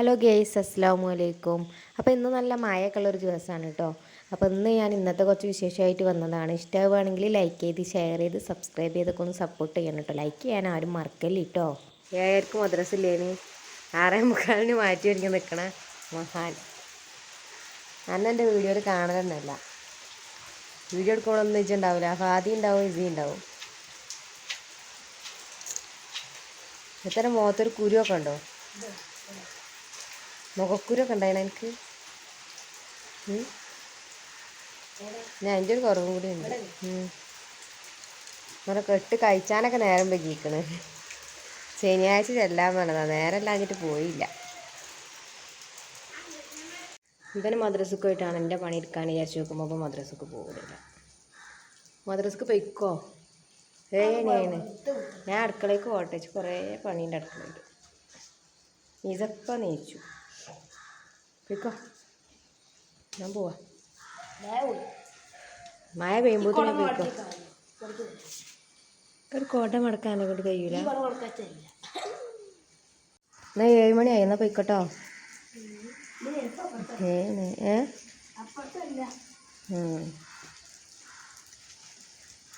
Hello guys അസ്സാം വലൈക്കും അപ്പോൾ ഇന്ന് നല്ല മായക്കുള്ള ഒരു ദിവസമാണ് കേട്ടോ അപ്പോൾ ഇന്ന് ഞാൻ ഇന്നത്തെ കുറച്ച് വിശേഷമായിട്ട് വന്നതാണ്. ഇഷ്ടമാവുകയാണെങ്കിൽ ലൈക്ക് ചെയ്ത് ഷെയർ ചെയ്ത് സബ്സ്ക്രൈബ് ചെയ്തൊക്കെ ഒന്ന് സപ്പോർട്ട് ചെയ്യണം കേട്ടോ ലൈക്ക് ചെയ്യാൻ ആരും മറക്കല്ല കേട്ടോ ഏഴർക്ക് മദ്രസ ഇല്ലേനി ആറേ മുക്കാലിന് മാറ്റി ഒരുങ്ങി നിൽക്കണ മഹാൻ. അന്ന് എന്റെ വീഡിയോയിൽ കാണണമെന്നല്ല വീഡിയോ എടുക്കണമെന്ന് വെച്ചിട്ടുണ്ടാവില്ല ഫാദി ഉണ്ടാവും ഇസി ഉണ്ടാവും. ഇത്തരം മുഖത്തൊരു കുരുവൊക്കെ ഉണ്ടോ? മുഖക്കുരൊക്കെ ഉണ്ടായിന എനിക്ക്? ഞാൻ എന്റെ ഒരു കുറവും കൂടി ഉണ്ട്. നമ്മളെ കെട്ട് കഴിച്ചാനൊക്കെ നേരം വൈകിക്കണ്. ശനിയാഴ്ച ചെല്ലാൻ വേണ്ടതാ നേരം ഇല്ലാഞ്ഞിട്ട് പോയില്ല. ഇവന് മദ്രസക്ക് പോയിട്ടാണ് എന്റെ പണി എടുക്കാൻ വിചാരിച്ചു നോക്കുമ്പോൾ അപ്പോൾ മദ്രസക്ക് പോകില്ല മദ്രസക്ക് പൊയ്ക്കോ? ഏനെയാണ് ഞാൻ അടുക്കളയ്ക്ക് പോട്ടെ. കുറേ പണിയുണ്ട് അടുക്കളയിൽ ഇതൊക്കെ നീച്ചു? പൊയ്ക്കോ ഞാൻ പോവാ. മഴ പെയ്യുമ്പോൾ പോയിക്കോ ഒരു കോട്ട മടക്കാനെ കൊണ്ട് കഴിയൂല. എന്നാ ഏഴ് മണിയായി. എന്നാ പോയിക്കോട്ടോ.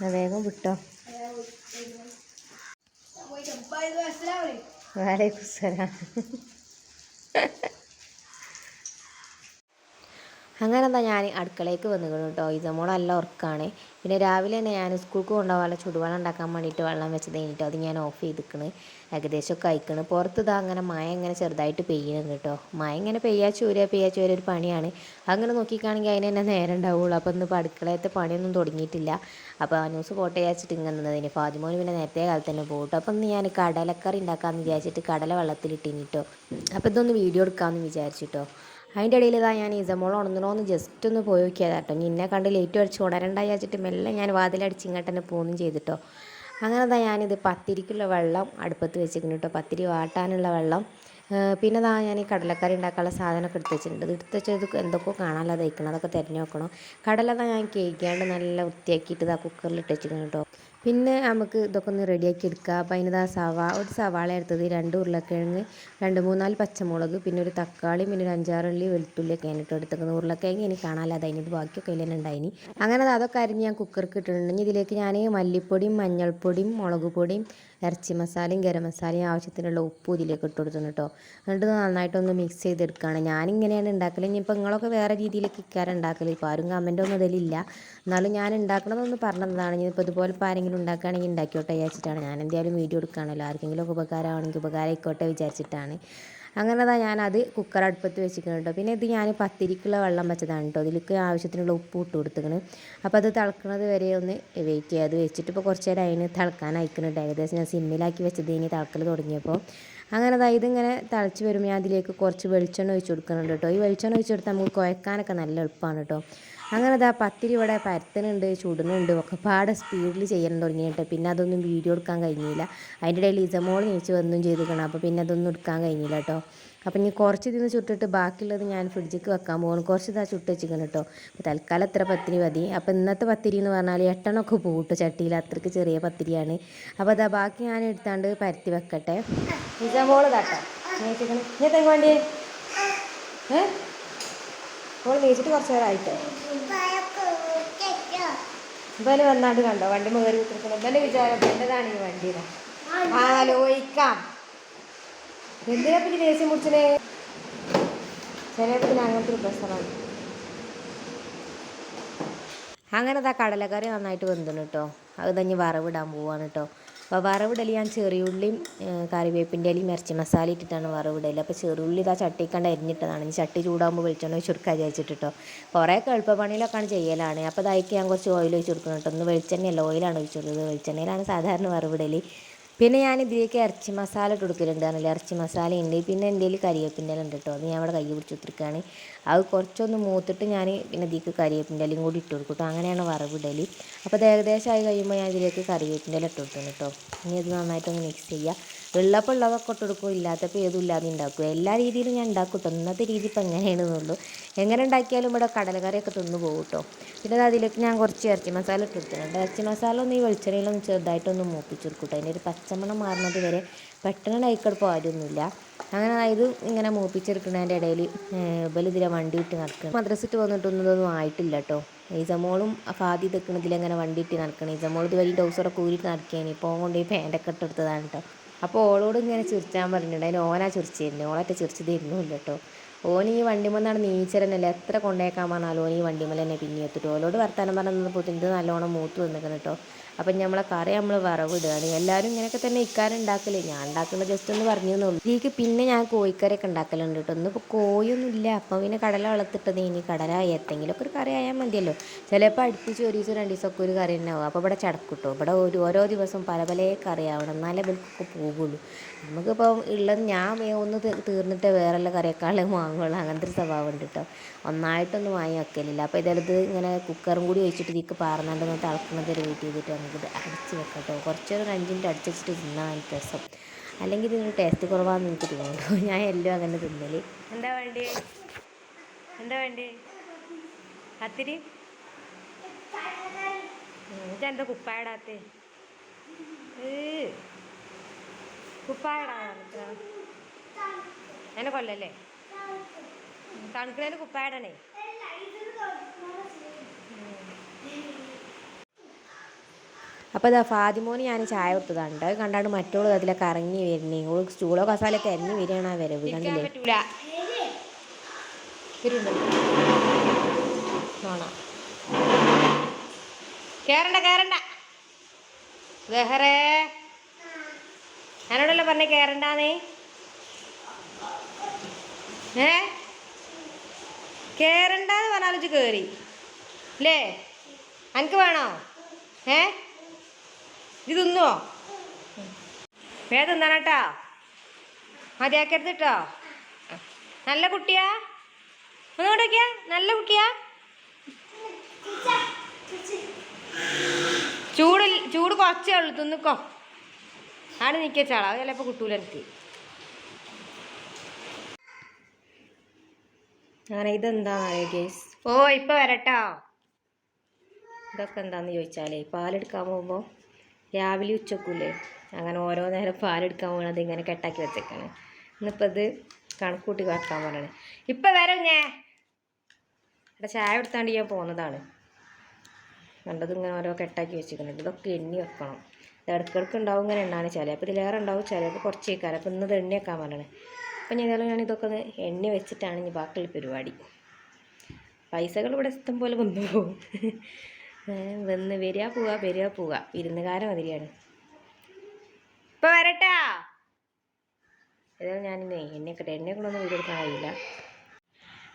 ഏ വേഗം വിട്ടോ. വാലേക്കും സലാം അങ്ങനെ എന്താ ഞാൻ അടുക്കളയ്ക്ക് വന്നിക്കണം കേട്ടോ ഇതമോൾ നല്ല ഉറക്കാണ്. പിന്നെ രാവിലെ തന്നെ ഞാൻ സ്കൂൾക്ക് കൊണ്ടുപോകാൻ ചുടുവെള്ളം ഉണ്ടാക്കാൻ വേണ്ടിയിട്ട് വെള്ളം വെച്ചത് കഴിഞ്ഞിട്ട് അത് ഞാൻ ഓഫ് ചെയ്തിക്കണ്. ഏകദേശമൊക്കെ അയക്കണ് പുറത്ത് ഇതാ അങ്ങനെ മഴ ഇങ്ങനെ ചെറുതായിട്ട് പെയ്യണം കേട്ടോ മഴ ഇങ്ങനെ പെയ്യാ ചൂര പെയ്യാ ചൂര ഒരു പണിയാണ്. അങ്ങനെ നോക്കിക്കാണെങ്കിൽ അതിന് തന്നെ നേരം ഉണ്ടാവുള്ളൂ. അപ്പോൾ ഇന്നിപ്പോൾ അടുക്കളയത്തെ പണിയൊന്നും തുടങ്ങിയിട്ടില്ല. അപ്പോൾ ന്യൂസ് ഫോട്ടോ വെച്ചിട്ട് ഇങ്ങനെ നിന്നതിന് ഫാജിമോന് പിന്നെ നേരത്തെ കാലത്ത് തന്നെ പോകട്ടോ അപ്പോൾ ഇന്ന് ഞാൻ കടലക്കറി ഉണ്ടാക്കാമെന്ന് വിചാരിച്ചിട്ട് കടല വെള്ളത്തിലിട്ടിനിട്ടോ അപ്പോൾ ഇതൊന്ന് വീഡിയോ എടുക്കാമെന്ന് വിചാരിച്ചിട്ടോ അതിന്റെ ഇടയിൽ ഇതാ ഞാൻ ഇസമോൾ ഉണർന്നണോന്ന് ജസ്റ്റ് ഒന്ന് പോയി നോക്കിയതാ കേട്ടോ. നിന്നെ കണ്ട് ലേറ്റ് അടിച്ച് ഉണരണ്ടായി വെച്ചിട്ട് മെല്ലെ ഞാൻ വാതിലടിച്ച് ഇങ്ങോട്ട് തന്നെ പോകുന്നു ചെയ്തിട്ടോ അങ്ങനെ ഇതാ ഞാനിത് പത്തിരിക്കുള്ള വെള്ളം അടുപ്പത്ത് വെച്ചിരിക്കുന്നു കേട്ടോ. പത്തിരി വാട്ടാനുള്ള വെള്ളം. പിന്നെ ദാ ഞാൻ ഈ കടലക്കറി ഉണ്ടാക്കാനുള്ള സാധനമൊക്കെ എടുത്ത് വെച്ചിട്ടുണ്ട്. ഇത് എടുത്ത് വെച്ചത് എന്തൊക്കെയോ കാണാനുള്ള തയ്ക്കണം അതൊക്കെ തിരഞ്ഞു നോക്കണം. കടല ഞാൻ കേൾക്കാണ്ട് നല്ല വൃത്തിയാക്കിയിട്ട് ഇതാ കുക്കറിൽ ഇട്ട് വെച്ചിരിക്കുന്നു കേട്ടോ. പിന്നെ നമുക്ക് ഇതൊക്കെ ഒന്ന് റെഡിയാക്കി എടുക്കുക അപ്പോൾ അതിന് ദാ സവാ ഒരു സവാള എടുത്തത് രണ്ട് ഉരുളക്കിഴങ്ങ് രണ്ട് മൂന്നാൽ പച്ചമുളക് പിന്നെ ഒരു തക്കാളി പിന്നെ ഒരു അഞ്ചാറുള്ളി വെളുത്തുള്ളിയൊക്കെ ഇട്ട് എടുത്തേക്കുന്നത് ഉരുളക്കിഴങ്ങ് എനിക്ക് കാണാനില്ല അതിന് ബാക്കിയൊക്കെ അതിൽ തന്നെ ഉണ്ടായിനി. അങ്ങനെ അതൊക്കെ അരിഞ്ഞ് ഞാൻ കുക്കർക്ക് ഇട്ടിട്ടുണ്ട്. ഇതിലേക്ക് ഞാൻ മല്ലിപ്പൊടിയും മഞ്ഞൾപ്പൊടിയും മുളക് പൊടിയും ഇറച്ചി മസാലയും ഗരം മസാലയും ആവശ്യത്തിനുള്ള ഉപ്പും ഇതിലേക്ക് ഇട്ട് കൊടുക്കുന്നു കേട്ടോ. എന്നിട്ട് നന്നായിട്ടൊന്ന് മിക്സ് ചെയ്തെടുക്കുകയാണ് ഞാനിങ്ങനെയാണ് ഉണ്ടാക്കൽ ഇനിയിപ്പോൾ നിങ്ങളൊക്കെ വേറെ രീതിയിലേക്ക് ഇക്കാരം ഉണ്ടാക്കൽ ഇപ്പോൾ ആരും കമന്റ് ഒന്നും എന്നാലും ഞാൻ ഉണ്ടാക്കണമെന്നൊന്ന് പറഞ്ഞതാണ്. ഇനിയിപ്പോൾ ഇതുപോലെ ഇപ്പോൾ ആരെങ്കിലും ഉണ്ടാക്കുകയാണെങ്കിൽ ഉണ്ടാക്കിയോട്ടെ വിചാരിച്ചിട്ടാണ്. ഞാൻ എന്തായാലും വീഡിയോ എടുക്കുകയാണല്ലോ. ആർക്കെങ്കിലും ഉപകാരമാണെങ്കിൽ ഉപകാരം ആയിക്കോട്ടെ വിചാരിച്ചിട്ടാണ്. അങ്ങനെ താ ഞാനത് കുക്കർ അടുപ്പത്ത് വെച്ചിരിക്കണം കേട്ടോ പിന്നെ ഇത് ഞാൻ പത്തിരിക്കുള്ള വെള്ളം വെച്ചതാണ് കേട്ടോ ഇതിലേക്ക് ആവശ്യത്തിനുള്ള ഉപ്പ് ഇട്ട് കൊടുത്തിക്കണ്. അപ്പോൾ അത് തിളക്കുന്നത് വരെ ഒന്ന് വെയിറ്റ് ചെയ്യുക അത് വെച്ചിട്ട് ഇപ്പോൾ കുറച്ച് നേരം അതിന് തിളക്കാൻ അയക്കുന്നുണ്ട് ഏകദേശം ഞാൻ സിമ്മിലാക്കി വെച്ചത് ഇനി തിളക്കൽ തുടങ്ങിയപ്പോൾ അങ്ങനെ അതാ ഇതിങ്ങനെ തിളച്ച് വരുമ്പോൾ ഞാൻ അതിലേക്ക് കുറച്ച് വെളിച്ചെണ്ണ ഒഴിച്ച് കൊടുക്കുന്നുണ്ട് കേട്ടോ ഈ വെളിച്ചെണ്ണ ഒഴിച്ച് കൊടുത്താൽ നമുക്ക് കുഴക്കാനൊക്കെ നല്ല എളുപ്പമാണ് കേട്ടോ അങ്ങനെ അതാ പത്തിരി ഇവിടെ പരത്തുന്നുണ്ട് ചുടുന്നുണ്ട് ഒക്കെ പാടെ സ്പീഡിൽ ചെയ്യാൻ തുടങ്ങിയിട്ട് പിന്നെ അതൊന്നും വീഡിയോ എടുക്കാൻ കഴിഞ്ഞില്ല. അതിന്റെ ഇടയിൽ ഇസമോൾ നീച്ച് വന്നും ചെയ്തിരിക്കണം. അപ്പോൾ പിന്നെ അതൊന്നും എടുക്കാൻ കഴിഞ്ഞില്ല കേട്ടോ അപ്പം ഇനി കുറച്ച് ഇതിന് ചുട്ടിട്ട് ബാക്കിയുള്ളത് ഞാൻ ഫ്രിഡ്ജിക്ക് വെക്കാൻ പോകണം കുറച്ച് ഇതാ ചുട്ട് വെച്ചിരിക്കണം കേട്ടോ അപ്പോൾ തൽക്കാലം എത്ര പത്തിരി മതി. അപ്പോൾ ഇന്നത്തെ പത്തിരി എന്ന് പറഞ്ഞാൽ എട്ടെണ്ണൊക്കെ പോകട്ടോ ചട്ടിയിൽ അത്രയ്ക്ക് ചെറിയ പത്തിരിയാണ്. അപ്പോൾ അതാ ബാക്കി ഞാൻ എടുത്താണ്ട് പരത്തി വെക്കട്ടെ. ഇസമോൾ താട്ടോ നീച്ചിക്കണം ഇനി എത്തേക്ക് വേണ്ടി ഏ? മോൾ നീച്ചിട്ട് കുറച്ച് നേരമായിട്ട് ഇവന് വന്നാണ്ട് കണ്ടോ? വണ്ടി മുതൽ കുത്തിരിക്കണം ഇവന്റെ വിചാരം. എന്റേതാണ് ഈ വണ്ടി ആലോചിക്കാം എന്തിനാ പിന്നെ ദേശം മുടിച്ചനെ ചിലപ്പോൾ അങ്ങനത്തെ പ്രശ്നമാണ്. അങ്ങനെ ആ കടലക്കറി നന്നായിട്ട് വെന്തിന് കേട്ടോ അത് തന്നെ വറവിടാൻ പോവാണ് കേട്ടോ അപ്പോൾ വറവിടൽ ഞാൻ ചെറിയുള്ളിയും കറിവേപ്പിന്റെ ഇലയും ഇറച്ചി മസാല ഇട്ടിട്ടാണ് വറവിടൽ അപ്പോൾ ചെറിയുള്ളി ഇതാ ചട്ടിക്കണ്ട് അരിഞ്ഞിട്ടതാണ്. ഇനി ചട്ടി ചൂടാകുമ്പോൾ വെളിച്ചെണ്ണ ഒഴിച്ച് വിചാരിച്ചിട്ടോ വിചാരിച്ചിട്ട് കേട്ടോ കുറേയൊക്കെ എളുപ്പപ്പണിയിലൊക്കെയാണ് ചെയ്യലാണ്. അപ്പോൾ അതായിക്ക് ഞാൻ കുറച്ച് ഓയിൽ ഒഴിച്ച് കൊടുക്കണം ഒന്ന് വെളിച്ചെണ്ണയല്ല ഓയിലാണ് ഒഴിച്ച് കൊടുക്കുന്നത്. വെളിച്ചെണ്ണയിലാണ് സാധാരണ വറവിടൽ പിന്നെ ഞാൻ ഇതിലേക്ക് ഇറച്ചി മസാല ഇട്ട് കൊടുക്കലുണ്ട് ഇറച്ചി മസാല ഉണ്ട്. പിന്നെ എന്റെ കയ്യിൽ ഉണ്ട് കേട്ടോ അത് ഞാൻ അവിടെ കൈ പിടിച്ച് കൊടുത്തിരിക്കുകയാണ് അത് കുറച്ചൊന്ന് മൂത്തിട്ട് ഞാൻ പിന്നെ ഇതിലേക്ക് കരിവേപ്പിന്റെ ഇലയും കൂടി ഇട്ട് കൊടുക്കും കേട്ടോ അങ്ങനെയാണ് വറവിടൽ. അപ്പോൾ അത് ഏകദേശം ആയി കഴിയുമ്പോൾ ഞാൻ ഇതിലേക്ക് കരിവേപ്പിന്റെ ഇല ഇട്ട് കൊടുക്കുന്നു കേട്ടോ. ഇനി ഇത് നന്നായിട്ടൊന്ന് മിക്സ് ചെയ്യുക ഉള്ളപ്പോൾ ഉള്ളതൊക്കെ ഇട്ട് കൊടുക്കും ഇല്ലാത്തപ്പോൾ ഏതും ഇല്ലാതെ ഉണ്ടാക്കും. എല്ലാ രീതിയിലും ഞാൻ ഉണ്ടാക്കും കേട്ടോ ഇന്നത്തെ രീതി ഇപ്പം എങ്ങനെയാണെന്നുള്ളൂ എങ്ങനെ ഉണ്ടാക്കിയാലും ഇവിടെ കടലക്കറിയൊക്കെ തിന്നു പോകും കേട്ടോ പിന്നെ അത് അതിലേക്ക് ഞാൻ കുറച്ച് ഇറച്ചി മസാല ഇട്ട് കൊടുത്തിട്ടുണ്ട്. ഇറച്ചി മസാല ഒന്ന് ഈ വെളിച്ചെണ്ണയിലൊന്ന് ചെറുതായിട്ടൊന്ന് മൂപ്പിച്ചെടുക്കും കേട്ടോ അതിന്റെ ഒരു പച്ചമണം മാറുന്നത് വരെ പെട്ടെന്ന് അയക്കെടുപ്പോൾ ആരുമൊന്നുമില്ല അങ്ങനെ ഇത് ഇങ്ങനെ മൂപ്പിച്ചെടുക്കുന്നതിന്റെ ഇടയിൽ ഇവൽ ഇതിലെ വണ്ടി ഇട്ട് നടക്കണം മദ്രസിട്ട് വന്നിട്ടൊന്നും ആയിട്ടില്ല കേട്ടോ സമോളും ഫാദി തെക്കണതിൽ അങ്ങനെ വണ്ടി ഇട്ട് നടക്കണം. ഇസമോൾ ഇത് വലിയ ഡൗസറൊക്കെ ഊരിട്ട് നടക്കുകയാണ് ഇപ്പോൾ കൊണ്ട് ഈ പാന്റൊക്കെ ഇട്ട് എടുത്തതാണ് കേട്ടോ അപ്പോൾ ഓളോട് ഇങ്ങനെ ചിരിച്ചാൻ പറഞ്ഞിട്ടുണ്ട്. അതിന് ഓനാ ചിരിച്ചിരുന്നു. ഓളൊക്കെ ചിരിച്ച് തരുന്നുമില്ല കേട്ടോ ഓൻ ഈ വണ്ടിമെന്നാണ് നീച്ചരനല്ല എത്ര കൊണ്ടേക്കാൻ പറഞ്ഞാലും ഓൻ ഈ വണ്ടിമെല്ലാം തന്നെ പിന്നെ എത്തിട്ടു ഓലോട് വർത്താനം പറഞ്ഞപ്പോൾ ഇത് നല്ലോണം മൂത്ത് വന്നിരിക്കുന്നു കേട്ടോ അപ്പം നമ്മളെ കറി നമ്മൾ വറവിടുകയാണ്. എല്ലാവരും ഇങ്ങനെയൊക്കെ തന്നെ ഇക്കാരം ഉണ്ടാക്കൽ. ഞാൻ ഉണ്ടാക്കുന്നത് ജസ്റ്റ് ഒന്ന് പറഞ്ഞു തന്നുള്ളൂ ഇതിലേക്ക് പിന്നെ ഞാൻ കോഴിക്കറിയൊക്കെ ഉണ്ടാക്കലുണ്ട് കേട്ടോ. ഇന്നിപ്പോൾ കോഴിയൊന്നും ഇല്ല അപ്പം പിന്നെ കടല വളർത്തിട്ടത് ഇനി കടല എന്തെങ്കിലുമൊക്കെ ഒരു കറി ആയാൽ മതിയല്ലോ. ചിലപ്പോൾ അടുപ്പിച്ച് ഒരു രണ്ട് ദിവസമൊക്കെ ഒരു കറി ഉണ്ടാവും അപ്പോൾ ഇവിടെ ചടക്കിട്ടോ. ഇവിടെ ഒരു ഓരോ ദിവസം പല പല കറി ആവണം. എന്നാലേ ഇവർക്കൊക്കെ പോകുള്ളൂ നമുക്കിപ്പം ഉള്ളത് ഞാൻ ഒന്ന് തീർന്നിട്ട് വേറെ ഉള്ള കറിയൊക്കെ വാങ്ങുള്ളൂ. അങ്ങനത്തെ ഒരു സ്വഭാവം ഉണ്ട് കേട്ടോ. ഒന്നായിട്ടൊന്നും വാങ്ങി വെക്കലില്ല. അപ്പോൾ ഇതെടുത്ത് ഇങ്ങനെ കുക്കറും കൂടി ഒഴിച്ചിട്ട് ഇതിക്ക് പാർന്നാണ്ട് ഒന്ന് തിളക്കുന്നത് വെയിറ്റ് ചെയ്തിട്ട് നമുക്കിത് അടിച്ച് വെക്കാം കേട്ടോ കുറച്ചൊരു അഞ്ച് മിനിറ്റ് അടിച്ച് വെച്ചിട്ട് തിന്നാൻ രസം. അല്ലെങ്കിൽ ഇതിന് ടേസ്റ്റ് കുറവാണെന്ന് എനിക്ക് തോന്നുന്നു. ഞാൻ എല്ലാം അങ്ങനെ തിന്നൽ. എന്താ വേണ്ടി? എന്താ വേണ്ടി? കത്തിരി? എന്താ കുപ്പായടാത്തേ കുപ്പായടാ എന്നെ കൊല്ലല്ലേ? തണുക്കുന്നതിന് കുപ്പായടണേ അപ്പോൾ ഇതാ ഫാദിമോന് ഞാൻ ചായ കൊടുത്തതാണ് അത് കണ്ടാണ്ട് മറ്റുള്ള അതിലൊക്കെ ഇറങ്ങി വരുന്നേ ഓൾ സ്റ്റൂളോ കസാലൊക്കെ ഇറങ്ങി വരികയാണ് ആ വരവ്. കണ്ടില്ലേ? കേറണ്ട കേറണ്ട. വെഹറേ ഞാനോടല്ലോ പറഞ്ഞേ കേറണ്ടാന്നേ? ഏ? കേറണ്ടെന്ന് പറഞ്ഞാലോച്ച് കേറി. അല്ലേ അനക്ക് വേണോ? ഏ? ഇത് തിന്നുവോ വേഗം മതിയാക്കരുത് കേട്ടോ നല്ല കുട്ടിയാ? നോക്കിയാ. നല്ല കുട്ടിയാ? ചൂട് ചൂട് കുറച്ചേ ഉള്ളൂ. തിന്നിക്കോ. ആണ് നിൽക്കാളാ അത് ചിലപ്പോൾ കിട്ടൂല എനിക്ക്. അങ്ങനെ ഇതെന്താ ഗേസ് ഓ ഇപ്പൊ വരട്ടോ. ഇതൊക്കെ എന്താന്ന് ചോദിച്ചാലേ പാലെടുക്കാൻ പോകുമ്പോൾ രാവിലെ ഉച്ചക്കൂലേ അങ്ങനെ ഓരോ നേരം പാലെടുക്കാൻ പോകണത് ഇങ്ങനെ കെട്ടാക്കി വെച്ചേക്കാണ്. ഇന്നിപ്പോൾ ഇത് കണക്കൂട്ടി വെക്കാൻ പറയണേ ഇപ്പം വരഞ്ഞേ ഇവിടെ ചായ എടുത്താണ്ട് ഞാൻ പോകുന്നതാണ് കണ്ടത് ഇങ്ങനെ ഓരോ കെട്ടാക്കി വെച്ചിരിക്കുന്നുണ്ട് ഇതൊക്കെ എണ്ണി വെക്കണം. ഇടക്കിടക്ക് ഉണ്ടാവും ഇങ്ങനെ എണ്ണാണ് ചിലപ്പോൾ ഇതിലേറെ ഉണ്ടാവും ചിലപ്പോൾ കുറച്ച് കേൾക്കാറ് അപ്പോൾ ഇന്നത് എണ്ണി വെക്കാൻ പറയണേ അപ്പം ഞാൻ ഏതായാലും ഞാൻ ഇതൊക്കെ എണ്ണി വെച്ചിട്ടാണ് ഇനി ബാക്കിയുള്ള പരിപാടി. പൈസകൾ ഇവിടെ ഇഷ്ടം പോലെ വന്നു പോകും. വന്ന് വരിക പോവുക വരിക പോവുക. വിരുന്നുകാരൻ മതിരിയാണ്. ഇപ്പം വരട്ടാ. ഏതായാലും ഞാൻ എണ്ണയൊക്കെ എന്നെ കൊണ്ടൊന്നും വീട് എടുക്കാൻ കഴിയില്ല.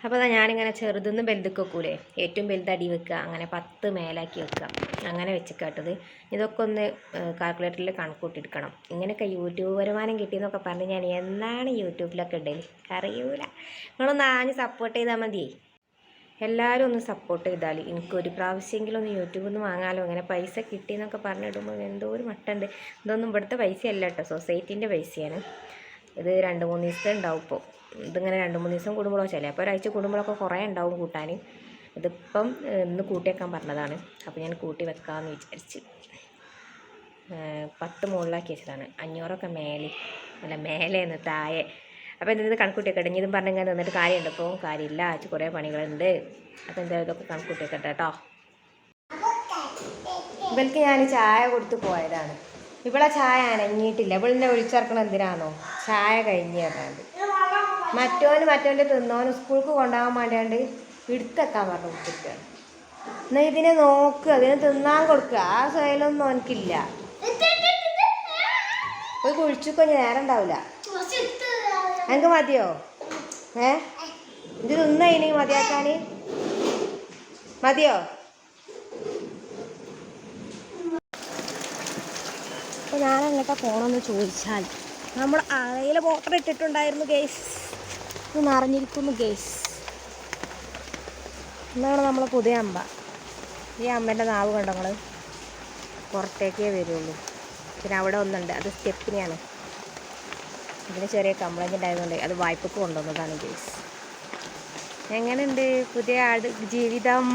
അപ്പോൾ അതാ ഞാനിങ്ങനെ ചെറുതെന്ന് വലുതൊക്കെ വെക്കൂലേ. ഏറ്റവും വലുത് അടി വെക്കുക അങ്ങനെ പത്ത് മേലാക്കി വെക്കുക അങ്ങനെ വെച്ചിക്കാട്ടത് ഇതൊക്കെ ഒന്ന് കാൽക്കുലേറ്ററിൽ കണക്കൂട്ടിയെടുക്കണം ഇങ്ങനെയൊക്കെ യൂട്യൂബ് വരുമാനം കിട്ടിയെന്നൊക്കെ പറഞ്ഞ് ഞാൻ എന്നാണ് യൂട്യൂബിലൊക്കെ ഇടൽ? അറിയൂല. നിങ്ങളൊന്ന് ആഞ്ഞ് സപ്പോർട്ട് ചെയ്താൽ മതിയേ. എല്ലാവരും ഒന്ന് സപ്പോർട്ട് ചെയ്താൽ എനിക്കൊരു പ്രാവശ്യമെങ്കിലും ഒന്ന് യൂട്യൂബിൽ നിന്ന് വാങ്ങാലോ അങ്ങനെ പൈസ കിട്ടിയെന്നൊക്കെ പറഞ്ഞിടുമ്പോൾ എന്തോ ഒരു മട്ടുണ്ട്. ഇതൊന്നും ഇവിടുത്തെ പൈസയല്ല കേട്ടോ സൊസൈറ്റീന്റെ പൈസയാണ്. ഇത് രണ്ട് മൂന്ന് ദിവസത്തെ ഉണ്ടാവും ഇപ്പോൾ ഇതിങ്ങനെ രണ്ട് മൂന്ന് ദിവസം കൂടുമ്പോഴോ ചിലപ്പോൾ ഒരാഴ്ച കൂടുമ്പോഴൊക്കെ കുറേ ഉണ്ടാവും കൂട്ടാൻ ഇതിപ്പം ഇന്ന് കൂട്ടിയേക്കാൻ പറഞ്ഞതാണ്. അപ്പോൾ ഞാൻ കൂട്ടി വെക്കാമെന്ന് വിചാരിച്ച്. പത്ത് മുകളിലാക്കി വെച്ചതാണ് അഞ്ഞൂറൊക്കെ മേലെ അല്ല മേലേന്ന് താഴെ അപ്പോൾ എന്ത് കണക്കൂട്ടിയൊക്കെ ഇടഞ്ഞ് ഇതും പറഞ്ഞെങ്കിൽ നിന്നിട്ട് കാര്യമുണ്ട്. ഇപ്പോൾ കാര്യമില്ല. ആച്ച് കുറേ പണികളുണ്ട്. അപ്പോൾ എന്താ ഇതൊക്കെ കണക്കൂട്ടിയൊക്കെ കേട്ടോ. ഇവൾക്ക് ഞാൻ ചായ കൊടുത്ത് പോയതാണ്. ഇവളെ ചായ അനങ്ങിയിട്ടില്ല. ഇവളിന്റെ ഒഴിച്ചിറക്കണം എന്തിനാണോ ചായ കഴിഞ്ഞ് തരാണ്ട് മറ്റോന് മറ്റോന്റെ തിന്നോന് സ്കൂൾക്ക് കൊണ്ടുപോകാൻ വേണ്ടിയാണ്ട് എടുത്തേക്കാൻ പറഞ്ഞു കൊടുത്തിട്ടാണ് എന്നാൽ ഇതിനെ നോക്ക്. അതിനെ തിന്നാൻ കൊടുക്കുക ആ സ്വയലൊന്നും എനിക്കില്ല പോയി കൊഞ്ഞ് നേരം ഉണ്ടാവില്ല എനിക്ക് മതിയോ? ഏ? ഇത് തിന്നതിന് മതിയാക്കാൻ മതിയോ? അപ്പോൾ ഞാൻ എങ്ങോട്ടാ പോകണമെന്ന് ചോദിച്ചാൽ നമ്മൾ അറയിൽ മോട്ടർ ഇട്ടിട്ടുണ്ടായിരുന്നു ഗേസ് ഇത് നിറഞ്ഞിരിക്കുന്നു ഗേസ് എന്നാണ് നമ്മൾ പുതിയ അമ്പ. ഈ അമ്മേന്റെ നാവ് കണ്ടോ പുറത്തേക്കേ വരുള്ളൂ. പിന്നെ അവിടെ ഒന്നുണ്ട്. അത് സ്റ്റെപ്പിനെയാണ് ഇതിന് ചെറിയ കംപ്ലൈന്റ് ഉണ്ടായതുകൊണ്ട് അത് വായ്പക്ക് കൊണ്ടുവന്നതാണ് ഗേസ് എങ്ങനെയുണ്ട്? പുതിയ ആട് ജീവിതം.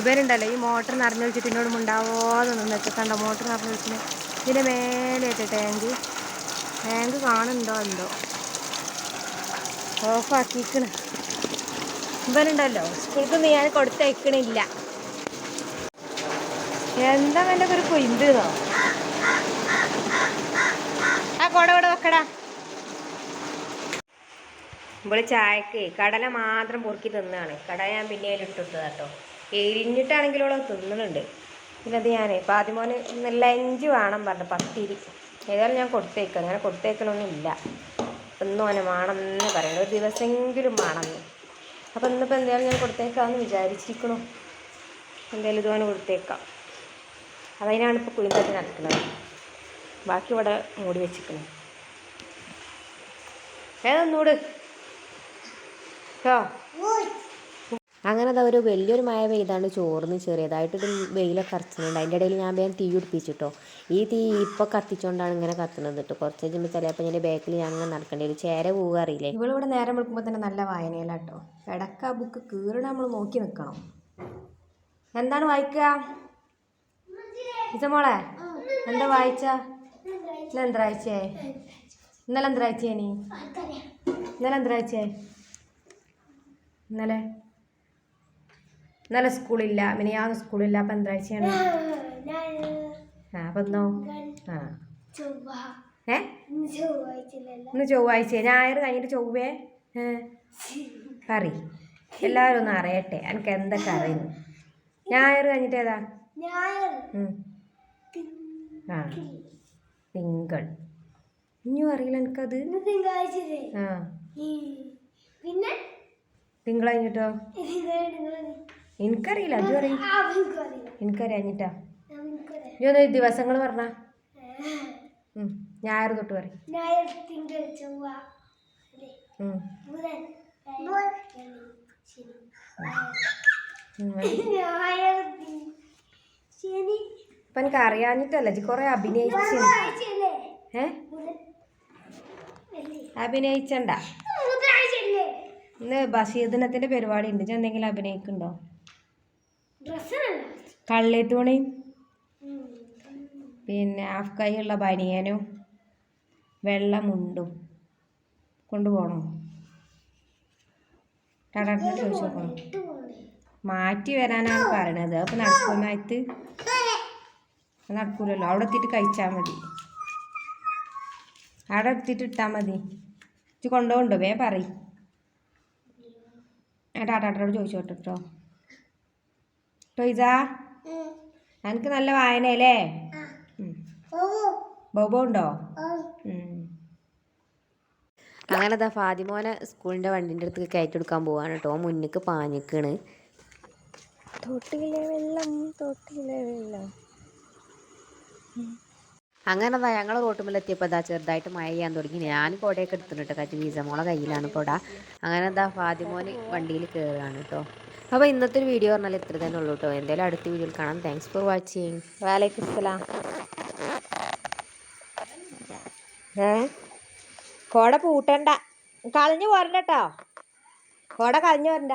ഇവരുണ്ടല്ലോ ഈ മോട്ടർ നിറഞ്ഞു വെച്ചിട്ട് എന്നോട് ഉണ്ടാവോന്ന് നിന്നൊക്കെ കണ്ടോ? മോട്ടർ നിറഞ്ഞു വെച്ചിട്ട് ഇതിന്റെ മേലെയിട്ട് ടാങ്ക് ടാങ്ക് കാണുന്നുണ്ടോ? എന്തോ. ഓഫാക്കിക്കണ് ഇവനുണ്ടല്ലോ സ്കൂൾക്ക് ഞാൻ കൊടുത്തയക്കണില്ല. എന്താ എന്റെ ഒരു കൊയ്ന്തോ ആ കൊട കൊട വെക്കടാ. ഇവിടെ ചായക്ക് കടല മാത്രം പൊറുക്കി തിന്നാണ്. കട ഞാൻ പിന്നെ അതിലിട്ടിട്ടത് കേട്ടോ എരിഞ്ഞിട്ടാണെങ്കിലോളം തിന്നുന്നുണ്ട് പിന്നെ ആദ്യം മോനെ നല്ല ലഞ്ച് വേണം പറഞ്ഞു പത്തിരി. ഏതായാലും ഞാൻ കൊടുത്തേക്കാം. അങ്ങനെ കൊടുത്തേക്കണമൊന്നും ഇല്ല. ഇന്നും അവനെ എന്ന് പറയണം. ഒരു ദിവസമെങ്കിലും വേണമെന്ന് അപ്പം ഇന്നിപ്പോൾ എന്തായാലും ഞാൻ കൊടുത്തേക്കാമെന്ന് വിചാരിച്ചിരിക്കണു. എന്തായാലും ഇതുപോലെ കൊടുത്തേക്കാം. അതിനാണ് ഇപ്പോൾ കുഴിമ്പറ്റി നടക്കുന്നത്. ബാക്കി ഇവിടെ മൂടി വെച്ചിരിക്കണം ഏതൊന്നൂട് കേട്ടോ? അങ്ങനെ അത് ഒരു വലിയൊരു മഴ പെയ്താണ്ട് ചോർന്ന് ചെറിയതായിട്ടൊരു വെയിലൊക്കെ കറച്ചുന്നുണ്ട് അതിന്റെ ഇടയിൽ ഞാൻ വേഗം തീ പിടിപ്പിച്ചിട്ടോ. ഈ തീ ഇപ്പോൾ കത്തിച്ചുകൊണ്ടാണ് ഇങ്ങനെ കത്തുന്നത് കേട്ടോ കുറച്ച് കഴിയുമ്പോൾ ചിലപ്പോൾ ഇതിന്റെ ബാക്കിൽ ഞാൻ അങ്ങനെ നടക്കേണ്ടി വരും. ചേര പോവുക അറിയില്ലേ? ഇവളിവിടെ നേരം വിളിക്കുമ്പോൾ തന്നെ നല്ല വായനയിലാട്ടോ ഇടയ്ക്ക് ആ ബുക്ക് കീറിട നമ്മൾ നോക്കി നിൽക്കണം എന്താണ് വായിക്കുക? ഇച്ചമോളെ എന്താ വായിച്ച? ഇന്നലെ എന്താ വായിച്ചേ? ഇന്നലെ എന്താ വായിച്ചേ നീ? ഇന്നലെ എന്താ വായിച്ചേ? ഇന്നലെ? ഇന്നലെ സ്കൂളില്ല. മിനിയാന്ന് സ്കൂളില്ല. അപ്പം എന്താ ആഴ്ചയാണ് ആ അപ്പം എന്നോ ആ. ഏ? ഇന്ന് ചൊവ്വാഴ്ച ഞായർ കഴിഞ്ഞിട്ട് ചൊവ്വേ? കറി എല്ലാവരും ഒന്ന് അറിയട്ടെ. എനിക്ക് എന്തൊക്കെ അറിയുന്നു? ഞായർ കഴിഞ്ഞിട്ട് ഏതാ? ഉം. ആ തിങ്കൾ ഇനിയും അറിയില്ല എനിക്കത് ആ പിന്നെ തിങ്കൾ കഴിഞ്ഞിട്ടോ എനിക്കറിയില്ല അത് അറിയാം എനിക്കറിയാഞ്ഞിട്ടാ ഇനി ഒന്ന് ദിവസങ്ങൾ പറഞ്ഞ ഞായർ തൊട്ട് പറയും ശനി ശനി എനിക്ക് അറിയാഞ്ഞിട്ടല്ല കൊറേ അഭിനയിച്ചു ഏ? അഭിനയിച്ചണ്ട. ഇന്ന് ബഷീർദിനത്തിന്റെ പരിപാടി ഉണ്ട് ഞാൻ എന്തെങ്കിലും അഭിനയിക്കുന്നുണ്ടോ കള്ളി കള്ളിത്തൂണിയും പിന്നെ അഫ്കൈയുള്ള ബനിയനും വെള്ളമുണ്ടും. കൊണ്ടുപോകണോ? ടടാട്ടിനെ ചോദിച്ചു നോക്കണം മാറ്റി വരാനാണ് പറയണത് അപ്പോൾ നടക്കുമായിട്ട് നടക്കൂലല്ലോ. അവിടെ എത്തിയിട്ട് കഴിച്ചാൽ മതി. അവിടെ എത്തിയിട്ട് ഇട്ടാൽ മതി. ഇച്ച് കൊണ്ടുപോകണ്ടോ വേ പറ ടാട്ടാട്ടോട് ചോദിച്ചോട്ടെ കേട്ടോ ടോയ്സാ എനിക്ക് നല്ല വായനയല്ലേ. ബോബോ ഉണ്ടോ? അങ്ങനെ അതാ ഫാദിമോനെ സ്കൂളിന്റെ വണ്ടിന്റെ അടുത്ത് കയറ്റി കൊടുക്കാൻ പോവാണ് കേട്ടോ മുന്നിക്ക് പാഞ്ഞിക്കണ്. തൊട്ടിയിലെ വെള്ളം തൊട്ടിയിലെ വെള്ളം. അങ്ങനെ അതാ ഞങ്ങൾ റോട്ടുമ്പിലെത്തിയപ്പോൾ ദാ ചെറുതായിട്ട് മഴ ചെയ്യാൻ തുടങ്ങി. ഞാൻ കുടയൊക്കെ എടുത്തിട്ട് കച്ചു വീസമോളെ കയ്യിലാണ് കുട അങ്ങനെ എന്താ ഫാദിമോന് വണ്ടിയിൽ കയറുകയാണ് കേട്ടോ. അപ്പോൾ ഇന്നത്തെ ഒരു വീഡിയോ പറഞ്ഞാൽ ഇത്ര തന്നെ ഉള്ളൂ കേട്ടോ. എന്തായാലും അടുത്ത വീഡിയോയിൽ കാണാം. താങ്ക്സ് ഫോർ വാച്ചിങ് വാലൈക്കും സലാം കോട പൂട്ടണ്ട. കളഞ്ഞു പോരണ്ട കേട്ടോ. കോട കളഞ്ഞു പോരണ്ട